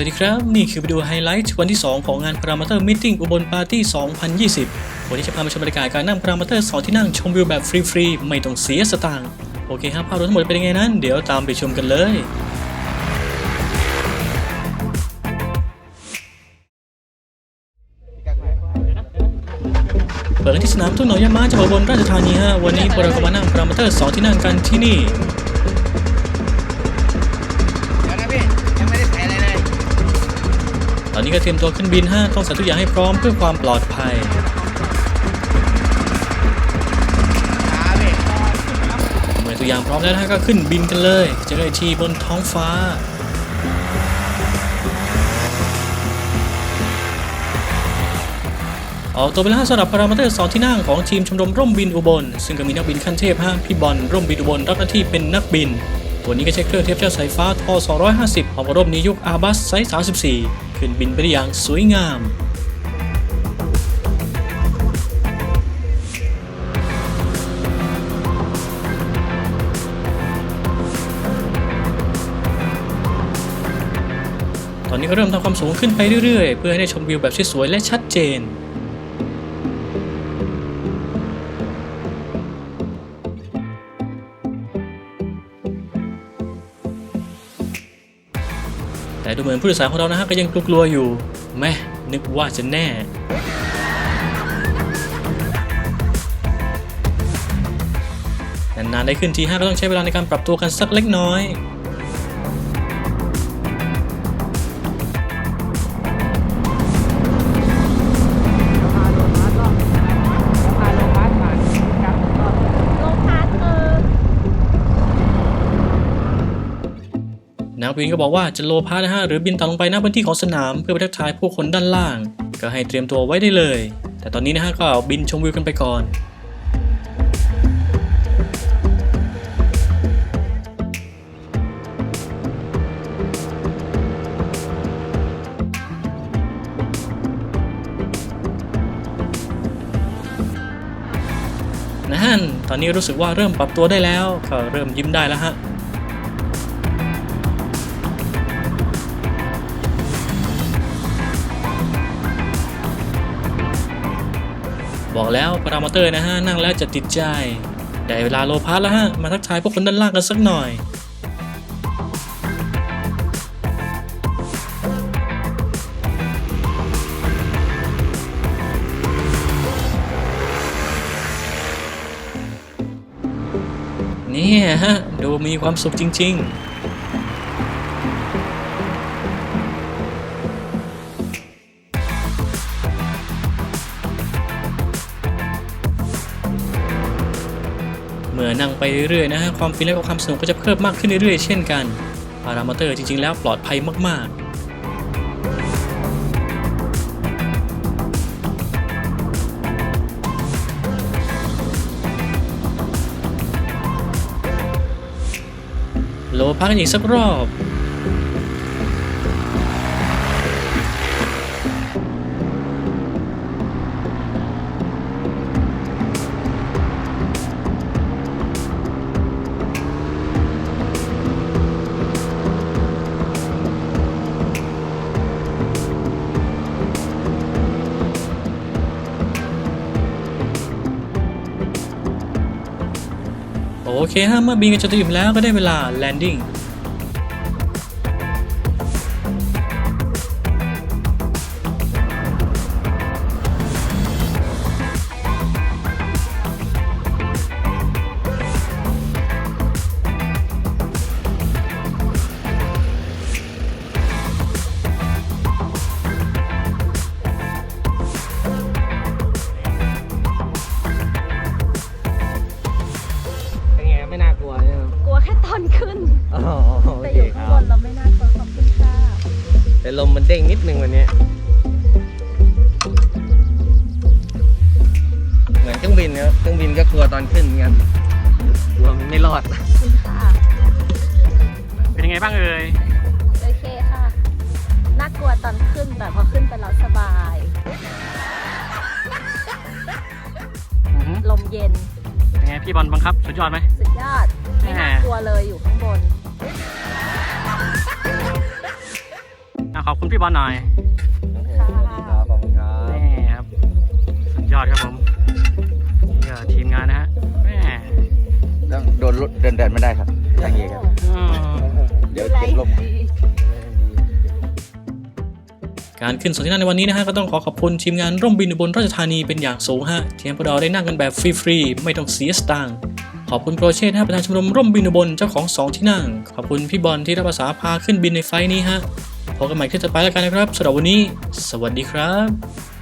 วัสดีครับ นี่คือวิดีโอไฮไลท์วันที่ 2 ของงานพารามาเตอร์มิทติ้งอุบลปาร์ตี้ 2020 วันนี้จะพามาชมบรรยากาศการนั่งพารามาเตอร์2ที่นั่งชมวิวแบบฟรีๆ ไม่ต้องเสียสตางค์โอเคครับภาพรวมทั้งหมดเป็นยังไงนั้น เดี๋ยวตามไปชมกันเลยเปิดกันที่สนามทุ่งหนองยามาจังหวัดอุบลราชธานีฮะวันนี้พวกเราก็มานั่งพารามาเตอร์2ที่นั่งกันที่นี่ ตอนนี้ก็เตรียมตัวขึ้นบินฮะต้องใส่ทุกอย่างให้พร้อมเพื่อความปลอดภัยเมื่อตัวอย่างพร้อมแล้วฮะก็ขึ้นบินกันเลยเจอกันอีกทีบนท้องฟ้าออกตัวไปแล้วสำหรับพารามาเตอร์สองที่นั่งของทีมชมรมร่มบินอุบล ซึ่งก็มีนักบินขั้นเทพฮะพี่บอลร่มบินอุบลรับหน้าที่เป็นนักบิน ตัวนี้ก็ใช้เครื่องเทียบเจ้าสายฟ้าทอ250 ของร่มนิยุกอาบัสไซส์34 ขึ้นบินไปได้อย่างสวยงามตอนนี้ก็เริ่มทำความสูงขึ้นไปเรื่อยๆ เพื่อให้ได้ชมวิวแบบสวยๆและชัดเจน แต่ดูเหมือนผู้โดยสารของเรานะฮะก็ยังกลัวๆอยู่แม่นึกว่าจะแน่นานๆได้ขึ้นทีห้าเราต้องใช้เวลาในการปรับตัวกันสักเล็กน้อย นักบินก็บอกว่าจะโลพานะฮะหรือบินต่ำลงไปหน้าพื้นที่ของสนามเพื่อไปทักทายผู้คนด้านล่าง ก็ให้เตรียมตัวไว้ได้เลย แต่ตอนนี้นะฮะก็บินชมวิวกันไปก่อนนั่นตอนนี้รู้สึกว่าเริ่มปรับตัวได้แล้ว ก็เริ่มยิ้มได้แล้วฮะ บอกแล้วพารามอเตอร์นะฮะนั่งแล้วจะติดใจ ได้เวลาโลพาสแล้วฮะ มาทักทายพวกคนด้านล่างกันสักหน่อยเนี่ยฮะดูมีความสุขจริง ๆ นั่งไปเรื่อยๆนะฮะความฟินและความสนุกก็จะเพิ่มมากขึ้นเรื่อยๆเช่นกันพารามอเตอร์จริงๆแล้วปลอดภัยมากๆโลพักกันอีกสักรอบ โอเคฮะเมื่อบินกันจนถึงแล้วก็ได้เวลาแลนดิ้ง ค่ตอนขึ้น อ๋อโอแต่เคอยู่คข้างรับบนเราไม่น่ากลัวขอบคุณค่ะแต่ลมมันเด้งนิดนึงวันเนี้ยเหมือนเครื่องบินนะครับเครื่องบินก็กลัวตอนขึ้นเหมือนกันกลัวมันไม่รอดขอบคุณค่ะ เป็นยังไงบ้างเอ่ย โอเคค่ะ น่ากลัวตอนขึ้นแต่พอขึ้นไปแล้วสบายลมเย็น เป็นไงพี่บอลบังคับ สุดยอดไหม สุดยอด ไม่น่ากลัวเลยอยู่ข้างบนขอบอบคุณพี่บอลหน่อยครับขอบคุณครับ นี่ครับ สุดยอดครับผมนี่ก็ทีมงานนะฮะแม่ต้องโดนรถเดินแดดไม่ได้ครับอย่างนี้ครับ อืม เดี๋ยวเจ็บลม การขึ้นสนที่นั่งในวันนี้นะฮะก็ต้องขอขอบคุณทีมงานร่มบินอุบลราชธานีเป็นอย่างสูงฮะที่ให้พวกเราได้นั่งกันแบบฟรีๆไม่ต้องเสียสตางค์ ขอบคุณโปรเชษฮะประธานชมรมร่มบินบนเจ้าของสองที่นั่ง ขอบคุณพี่บอลที่รับภาษาพาขึ้นบินในไฟนี้ฮะพบกันใหม่คลิปต่อไปแล้วกันนะครับสำหรับวันนี้ สวัสดีครับ